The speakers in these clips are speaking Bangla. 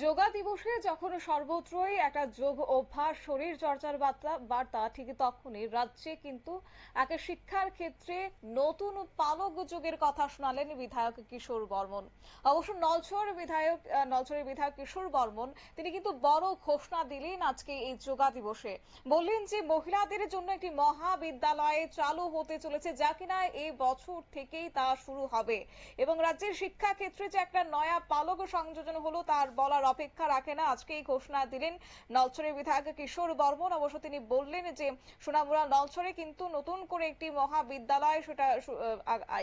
যোগা দিবসে যখন সর্বত্রই একটা যোগ অভ্যাস, শরীর চর্চার বার্তা বার্তা, ঠিক তখনই রাজ্যে কিন্তু একটা শিক্ষার ক্ষেত্রে নতুন পালক যোগের কথা শোনালেন বিধায়ক কিশোর বর্মন। অবশ্য নলছর বিধায়ক নলছরের বিধায়ক কিশোর বর্মন, তিনি কিন্তু বড় ঘোষণা দিলেন আজকে এই যোগা দিবসে। বললেন যে মহিলাদের জন্য একটি মহাবিদ্যালয়ে চালু হতে চলেছে যা কিনা এই বছর থেকেই তা শুরু হবে। এবং রাজ্যের শিক্ষা ক্ষেত্রে যে একটা নয়া পালক সংযোজন হলো, তার বলার অপেক্ষা রাখে না। আজকে এই ঘোষণা দিলেন নলছরের বিধায়ক কিশোর বর্মন। অবশ্য তিনি বললেন যে, সোনামুড়া নলছরে কিন্তু নতুন করে একটি মহাবিদ্যালয়, সেটা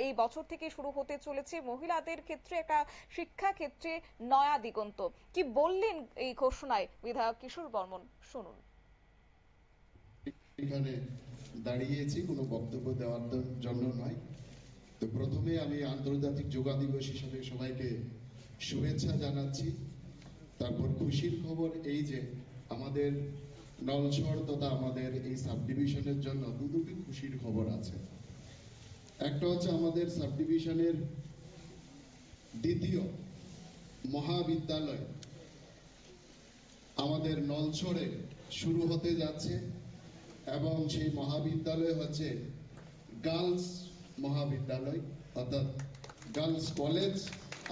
এই বছর থেকে শুরু হতে চলেছে। মহিলাদের ক্ষেত্রে একটা শিক্ষা ক্ষেত্রে নয়া দিগন্ত। কি বললেন এই ঘোষণায় বিধায়ক কিশোর বর্মন? শুনুন। এখানে দাঁড়িয়েছি, কোনো বক্তব্য দেওয়ার জন্য নয়। তো প্রথমে আমি আন্তর্জাতিক যোগা দিবস হিসাবে সবাইকে শুভেচ্ছা জানাচ্ছি। তারপর খুশির খবর এই যে আমাদের নলছড় তথা আমাদের এই সাব ডিভিশনের জন্য দু খুশির খবর আছে। একটা হচ্ছে আমাদের সাব ডিভিশনের দ্বিতীয় মহাবিদ্যালয় আমাদের নলছড়ে শুরু হতে যাচ্ছে এবং সেই মহাবিদ্যালয় হচ্ছে গার্লস মহাবিদ্যালয়, অর্থাৎ গার্লস কলেজ,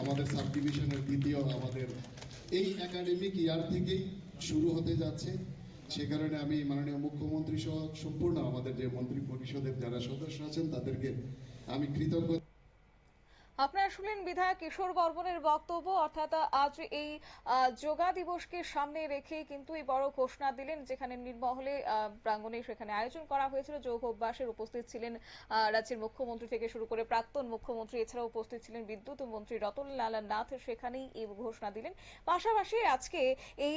আমাদের সাব ডিভিশনের দ্বিতীয় আমাদের এই একাডেমিক ইয়ার থেকেই শুরু হতে যাচ্ছে। সে কারণে আমি মাননীয় মুখ্যমন্ত্রী সহ সম্পূর্ণ আমাদের যে মন্ত্রী পরিষদের যারা সদস্য আছেন, তাদেরকে আমি কৃতজ্ঞ আপনারা শুনলেন বিধায়ক কিশোর বর্মনের বক্তব্য। অর্থাৎ, আজ এই যোগা দিবসকে সামনে রেখে কিন্তু এই বড় ঘোষণা দিলেন, যেখানে নির্মহলে প্রাঙ্গণে সেখানে আয়োজন করা হয়েছিল। যোগ অভ্যাসের উপস্থিত ছিলেন রাজ্যের মুখ্যমন্ত্রী থেকে শুরু করে প্রাক্তন মুখ্যমন্ত্রী, এছাড়াও উপস্থিত ছিলেন বিদ্যুৎ মন্ত্রী রতনলাল নাথ, সেখানেই এই ঘোষণা দিলেন। পাশাপাশি আজকে এই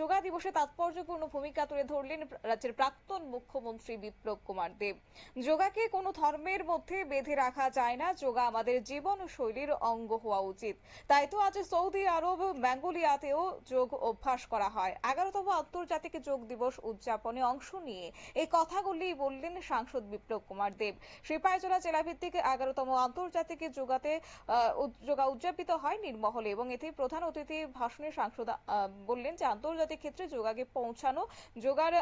যোগা দিবসে তাৎপর্যপূর্ণ ভূমিকা তুলে ধরলেন রাজ্যের প্রাক্তন মুখ্যমন্ত্রী বিপ্লব কুমার দেব। যোগাকে কোনো ধর্মের মধ্যে বেঁধে রাখা যায় না। যোগা আমাদের জীবন শৈলীর অঙ্গ হওয়া উচিত। তাই তো আজ সৌদি আরব ম্যাঙ্গোলিয়াতেও যোগ অভ্যাস করা হয়। এগারোতম আন্তর্জাতিক যোগ দিবস উদযাপনে অংশ নিয়ে এই কথাগুলি বললেন সাংসদ বিপ্লব কুমার দেব। সিপাহীজলা জেলাভিত্তিক এগারোতম আন্তর্জাতিক যোগাতে যোগা উদযাপিত হয় নির্মহলে এবং এতে প্রধান অতিথি ভাষণে সাংসদ বললেন যে আন্তর্জাতিক ক্ষেত্রে যোগাকে পৌঁছানো, যোগার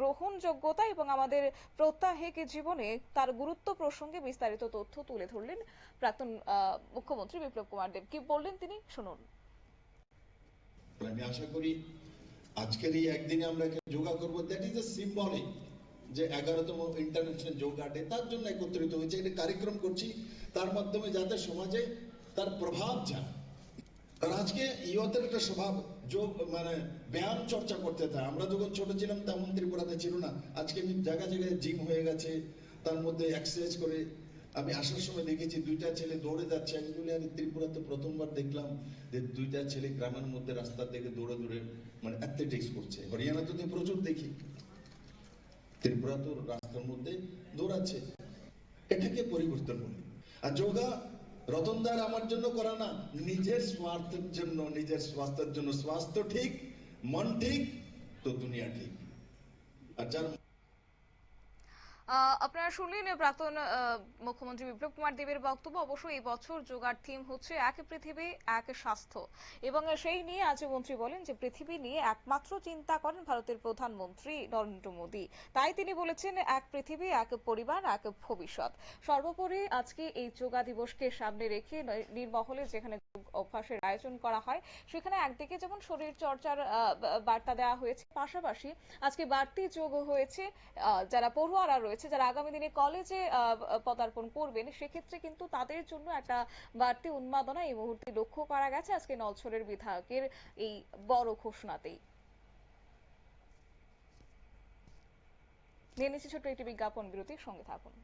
গ্রহণযোগ্যতা এবং আমাদের প্রত্যাহিক জীবনে তার গুরুত্ব প্রসঙ্গে বিস্তারিত তথ্য তুলে ধরলেন প্রাক্তন মুখ্যমন্ত্রী বিপ্লব কুমার দেব। কি বললেন তিনি? শুনুন। আমি আশা করি আজকের এই একদিনে আমরা যোগা করব। দ্যাট ইজ এ সিম্বলিক যে এগারোতম ইন্টারন্যাশনাল যোগা ডে তার জন্য একত্রিত হয়েছে। এটা কার্যক্রম করছি। তার মাধ্যমে যাতে সমাজে তার প্রভাব যায়। আর আজকে ইয়তের একটা স্বভাব, যোগ মানে ব্যায়াম চর্চা করতে থাকে। আমরা যখন ছোট ছিলাম, তেমন ত্রিপুরাতে ছিল না। আজকে আমি জায়গা জায়গায় জিম হয়ে গেছে। তার মধ্যে এক্সারসাইজ করে আমি আসার সময় দেখেছি দুইটা ছেলে দৌড়ে যাচ্ছে। আমি ত্রিপুরাতে প্রথমবার দেখলাম যে দুইটা ছেলে গ্রামের মধ্যে রাস্তা থেকে দৌড়ে দৌড়ে মানে অ্যাথলেটিক্স করছে। হরিয়ানা তো প্রচুর দেখি। ত্রিপুরা তো রাস্তার মধ্যে দৌড়াচ্ছে। এটাকে পরিবর্তন বলি আর যোগা রতনদার আমার জন্য করা না, নিজের স্বার্থের জন্য, নিজের স্বাস্থ্যের জন্য। স্বাস্থ্য ঠিক, মন ঠিক, তো দুনিয়া ঠিক। আর যার আপনারা শুনলেন প্রাক্তন মুখ্যমন্ত্রী বিপ্লব কুমার দেবের বক্তব্য। অবশ্য এই বছর যোগার থিম হচ্ছে এক পৃথিবী, এক স্বাস্থ্য। এবং সেই নিয়ে আজ মন্ত্রী বলেন যে, পৃথিবী নিয়ে একমাত্র চিন্তা করেন ভারতের প্রধানমন্ত্রী নরেন্দ্র মোদী। তাই তিনি বলেছেন, এক পৃথিবী, এক পরিবার, এক ভবিষ্যৎ। সর্বোপরি আজকে এই যোগা দিবসকে সামনে রেখে নির্মহলে যেখানে অভ্যাসের আয়োজন করা হয়, সেখানে একদিকে যেমন শরীর চর্চার বার্তা দেওয়া হয়েছে, পাশাপাশি আজকে বাড়তি যোগ হয়েছে যারা পড়ুয়ারা রয়েছে যারা আগামী দিনে কলেজে পদার্পণ করবেন, সেক্ষেত্রে কিন্তু তাদের জন্য একটা বাড়তি উন্মাদনা এই মুহূর্তে লক্ষ্য করা গেছে আজকে নলছরের বিধায়কের এই বড় ঘোষণাতেই। নিয়ে নিচ্ছি ছোট্ট একটি বিজ্ঞাপন বিরতির সঙ্গে থাকুন।